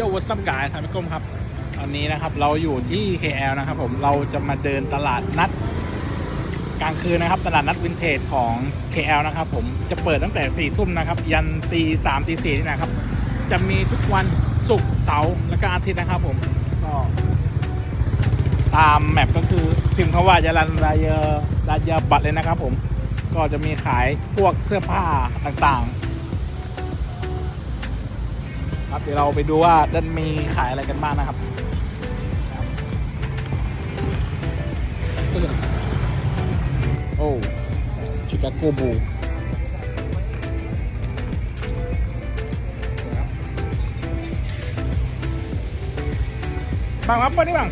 โยวัสัมกายทามิกรมครับ ตอนนี้นะครับเราอยู่ที่ KL นะครับผมเราจะมาเดินตลาดนัดกลางคืนนะครับ ตลาดนัดวินเทจของ KL นะครับ ผมจะเปิดตั้งแต่4ี่ทุ่มนะครับ ยันตีสามตีสี่นี่นะครับ จะมีทุกวันศุกร์เสาร์และก็อาทิตย์นะครับผมก็ตามแมปก็คือพิมพ์คำว่ายาลันรายเยอรายเยอบัตรเลยนะครับ ผมก็จะมีขายพวกเสื้อผ้าต่างๆ ครับเดี๋ยวเราไปดูว่าด้านมีขายอะไรกันบ้างนะครับโอ้ชิคาโกบูบาง apa nih bang?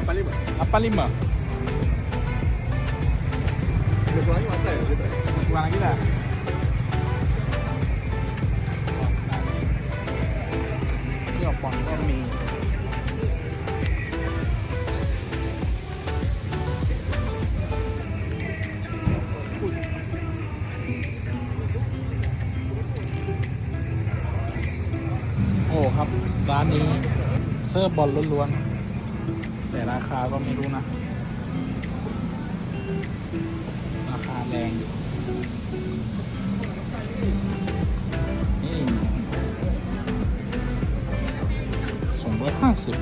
Apa lima? Apa lima? Kecuali mata ya gitu ya. Kurang lagi dah. Ini opon ก็มีโอ้ครับ ร้านนี้เสื้อบอลล้วนๆ แต่ราคาก็ไม่รู้นะ ราคาแรงอยู่ ห้าสิบ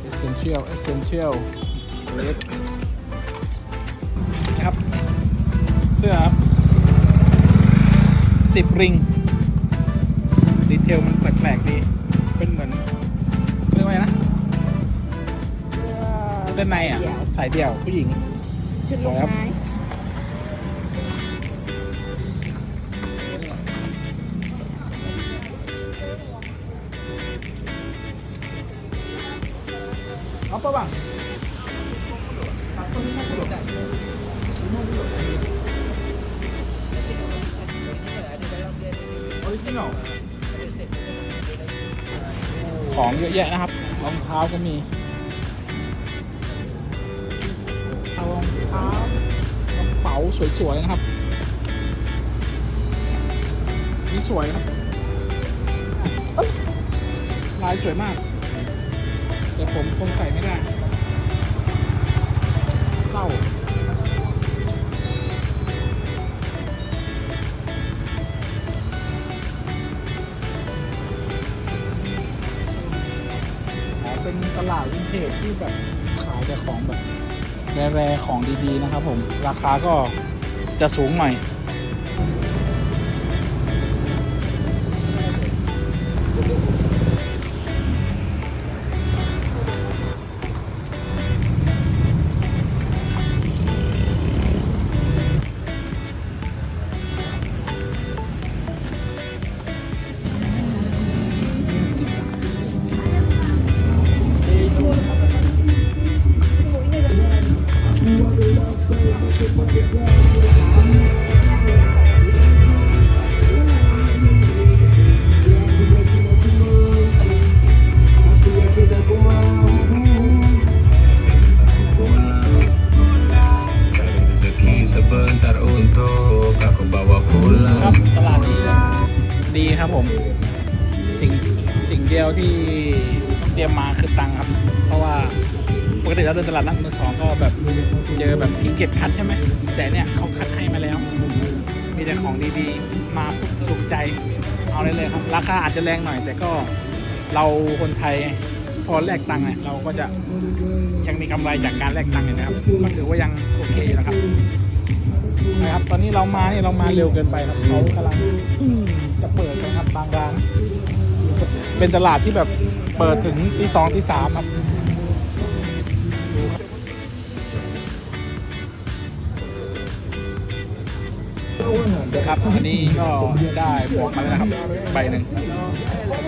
เอเซนเชียลเอเซนเชียลเลสนะครับ เสื้อครับสิบริง ดีเทลมันแปลกๆดี เส้นในอะสายเดี่ยวผู้หญิง ชุดลูกไม้ Apa bang? Original ของเยอะแยะนะครับรองเท้าก็มี รองเท้ากระเป๋าสวย ๆ นะครับ นี่สวยครับลายสวยมาก แต่ผมคงใส่ไม่ได้เข้าเป็นตลาดวินเทจที่แบบขายแต่ของแบบ แรๆของดีๆนะครับผม ราคาก็จะสูงหน่อย sebentar untuk aku bawa pulang รับตลาดนี้ดีครับผม สิ่งสิ่งเดียวที่เตรียมมาคือตังค์ครับ เพราะว่า กติเราเดินตลาดนัดมือสองก็แบบเจอแบบขี้เกียจคัดใช่ไหมแต่เนี่ยเขาคัดให้มาแล้ว มีแต่ของดีๆ มาปุ๊บถูกใจเอาเลยเลยครับ ราคาอาจจะแรงหน่อย แต่ก็เราคนไทยพอแลกตังค์เนี่ยเราก็จะยังมีกำไรจากการแลกตังค์นะครับก็ถือว่ายังโอเคอยู่นะครับนะครับ ตอนนี้เรามาเนี่ยเรามาเร็วเกินไปครับเขากำลังจะเปิดนะครับบางร้านเป็นตลาดที่แบบเปิดถึงตีสองตีสามครับ ครับอันนี้ก็ได้หมวกมาแล้วนะครับใบหนึ่ง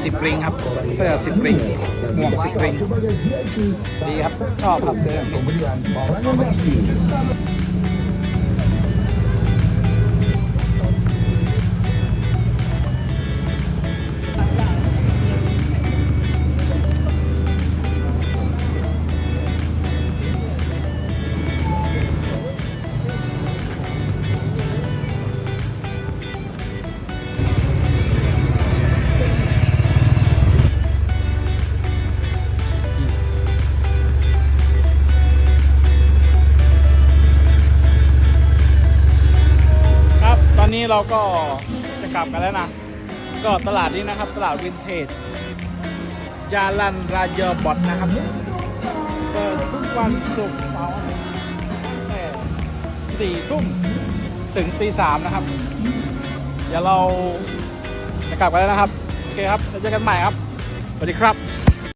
สิบริงครับเสื้อสิบริงหมวกสิบริงดีครับชอบครับเดิ นี้เราก็จะกลับกันแล้วนะ ก็ตลาดนี้นะครับ ตลาดวินเทจยาลันรายอร์บอทนะครับเปิดทุกวันศุกร์เสาร์ตั้งแต่สี่ทุ่มถึงตีสามนะครับ เดี๋ยวเราจะกลับกันแล้วนะครับ โอเคครับแล้วเจอกันใหม่ครับ สวัสดีครับ